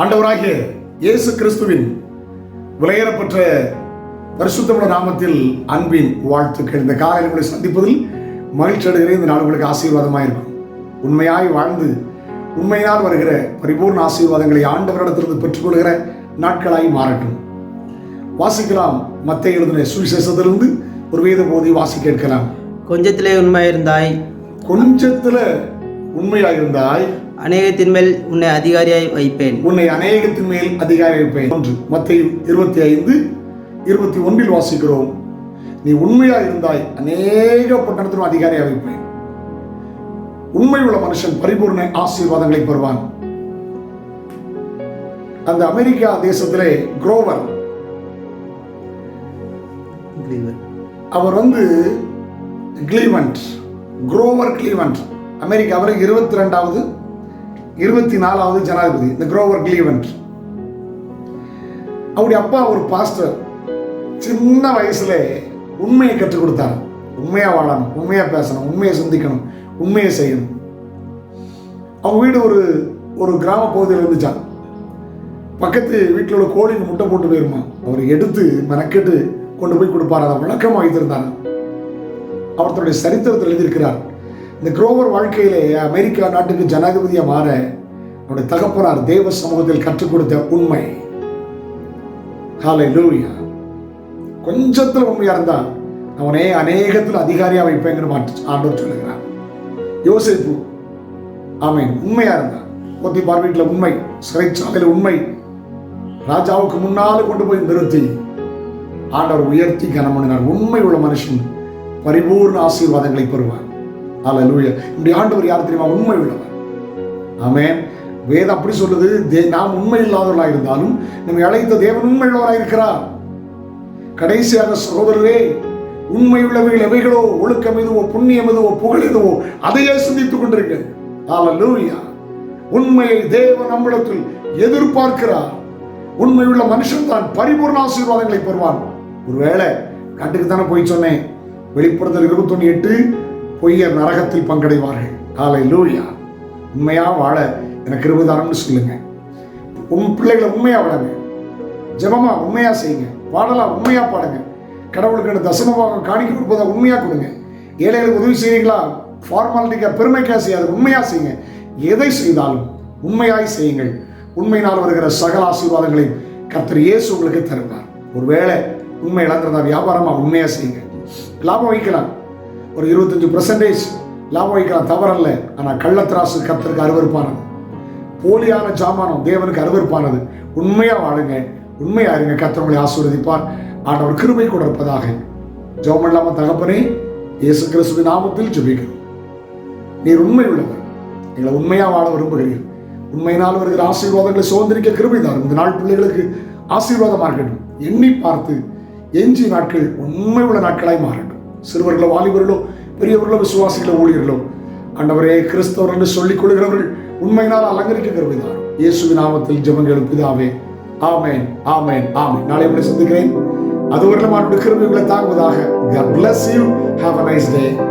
ஆண்டவராகிய இயேசு கிறிஸ்துவின் விலையேறப்பெற்ற பரிசுத்தமுள்ள நாமத்தில் அன்பின் வாழ்த்துக்கள். இந்த காலையில் உங்களை சந்திப்பதில் மகிழ்ச்சி அடைகிறேன். இந்த நாள் உங்களுக்கு ஆசீர்வாதமாக இருக்கும். உண்மையாய் வாழ்ந்து உண்மையினால் வருகிற பரிபூர்ண ஆசீர்வாதங்களை ஆண்டவரிடத்திலிருந்து பெற்றுக்கொள்கிற நாட்களாய் மாறட்டும். வாசிக்கலாம். மத்திய எழுதின சுவிசேஷத்திலிருந்து ஒரு வேத போதி வாசி கேட்கலாம் கொஞ்சத்திலே உண்மை இருந்தாய் கொஞ்சத்துல உண்மையாக இருந்தாய் அநேகத்தின் மேல் உன்னை அதிகாரியாய் வைப்பேன். உன்னை அநேகத்தின் மேல் அதிகாரி வைப்பேன். ஒன்று மத்திய இருபத்தி ஐந்து இருபத்தி ஒன்றில் வாசிக்கிறோம். நீ உண்மையா இருந்தாய் அநேக பட்டணத்திலும் அதிகாரியாக வைப்பேன். உண்மை உள்ள மனுஷன் பரிபூர்ண ஆசீர்வாதங்களை பெறுவான். அந்த அமெரிக்கா தேசத்திலே குரோவர் அவர் வந்து கிளீவன்ட் குரோவர் கிளீவன்ட் அமெரிக்காவில் இருபத்தி ரெண்டாவது இருபத்தி நாலாவது ஜனாதிபதி இந்த குரோவர் கிளீவன்ட் அவருடைய அப்பா ஒரு பாஸ்டர் சின்ன வயசுல உண்மையை கற்றுக் கொடுத்தார். உண்மையா வாழணும் உண்மையா பேசணும் உண்மையை சிந்திக்கணும் உண்மையை செய்யணும். அவங்க வீடு ஒரு ஒரு கிராம பகுதியில் இருந்துச்சான் பக்கத்து வீட்டில் உள்ள கோழிங்க முட்டை போட்டு போயிருமா? அவர் எடுத்து மெனக்கெட்டு கொண்டு போய் கொடுப்பார் அதை வழக்கமாக வைத்திருந்தாங்க அவர் தன்னுடைய சரித்திரத்தில் எழுதியிருக்கிறார். இந்த குரோவர் வாழ்க்கையிலே அமெரிக்கா நாட்டுக்கு ஜனாதிபதியாக மாற அவருடைய தகப்பனார் தேவ சமூகத்தில் கற்றுக் கொடுத்த உண்மை. ஹாலை லூயா கொஞ்சத்தில் உண்மையா இருந்தால் அவனே அநேகத்தில் அதிகாரியா வைப்பேங்கிற மாட்டு ஆண்டவர் சொல்லுகிறார். யோசிப்பு ஆமேன். உண்மையா இருந்தான் போத்தி பார்வையில் உண்மை சிறைச்சாலையில் உண்மை. ராஜாவுக்கு முன்னால் கொண்டு போய் நிறுத்தி ஆண்டவர் உயர்த்தி கனமணினார். உண்மை உள்ள மனுஷன் பரிபூர்ண ஆசீர்வாதங்களை பெறுவார். அல்ல இப்படி ஆண்டவர் யார் தெரியுமா? உண்மை உள்ளவர். ஆமேன். வேதம் அப்படி சொல்லுது. தே- நாம் உண்மை இல்லாதவர்களாக இருந்தாலும் நம்ம அழைத்த தேவன் உண்மை உள்ளவராக இருக்கிறார். கடைசியாக சகோதரரே உண்மை உள்ளவைகள் எவைகளோ? ஒழுக்கம் எதுவோ? புண்ணியம் எதுவோ? புகழ் எதுவோ? அதையே சிந்தித்துக் ஆல அல்லூயா உண்மையை தேவன் நம்மிடத்தில் எதிர்பார்க்கிறார். உண்மையுள்ள மனுஷன் தான் பரிபூர்ண ஆசீர்வாதங்களை பெறுவான். ஒருவேளை கண்டுக்கு தானே போய் சொன்னேன். வெளிப்படுத்தல் இருபத்தொன்னு எட்டு. பொய்யர் நரகத்தில் பங்கடைவார்கள். காலை லூயா உண்மையாக வாழ எனக்கு இருபதாரம்னு சொல்லுங்க. உன் பிள்ளைகளை உண்மையாக வளங்க ஜபமா உண்மையாக செய்யுங்க. பாடலாம் உண்மையாக பாடுங்க. கடவுளுக்கு தசமமாக காணிக்க கொடுப்பதை உண்மையாக கொடுங்க. ஏழைகளுக்கு உதவி செய்கிறீங்களா ஃபார்மாலிட்டிக்காக பெருமைக்காக செய்யாது உண்மையாக செய்யுங்க. எதை செய்தாலும் உண்மையாய் செய்யுங்கள். உண்மையினால் வருகிற சகல ஆசீர்வாதங்களையும் கர்த்தர் இயேசு உங்களுக்கு தருவார். ஒருவேளை உண்மை இழந்திருந்தா வியாபாரமாக உண்மையாக செய்யுங்க. லாபம் வைக்கலாம் ஒரு இருபத்தஞ்சு பர்சன்டேஜ் லாபம் வைக்கலாம் தவறல்ல. ஆனால் கள்ளத்திராசு கத்தருக்கு அருவறுப்பானது போலியான ஜாமானம் தேவனுக்கு அருவருப்பானது. உண்மையா வாழுங்க உண்மையாக இருங்க கத்தவங்களை ஆசீர்வதிப்பார். ஆண்டவர் கூட இருப்பதாக. ஜெபம் இல்லாமல் தகப்பனே இயேசு கிறிஸ்துவின் நாமத்தில் ஜெபிக்கிறோம். நீர் உண்மை உள்ளவர். எங்களை உண்மையா வாழ விரும்புகிறீர்கள் உண்மையினால் வருகிற ஆசீர்வாதங்களை சுதந்திரிக்க கிருபை தாரும். இந்த நாள் பிள்ளைகளுக்கு ஆசீர்வாதமாக இருக்கட்டும். எண்ணி பார்த்து எஞ்சி நாட்கள் உண்மை உள்ள நாட்களாய் மாறட்டும். சிறுவர்களோ வாலிபர்களோ பெரியவர்களோ விசுவாசிகளோ ஊழியர்களோ அண்டவரே கிறிஸ்தவர் என்று சொல்லிக் கொள்கிறவர்கள் உண்மையினால் அலங்கரிக்க கிருபை இயேசுவின் நாமத்தில் ஜெபங்கள் பிதாவே ஆமேன் ஆமேன் ஆமேன். நாளை உங்களை சந்திக்கிறேன். அதுவரை மாட்டுடைய கிருபைகளை தாங்குவதாக. God bless you. Have a nice day.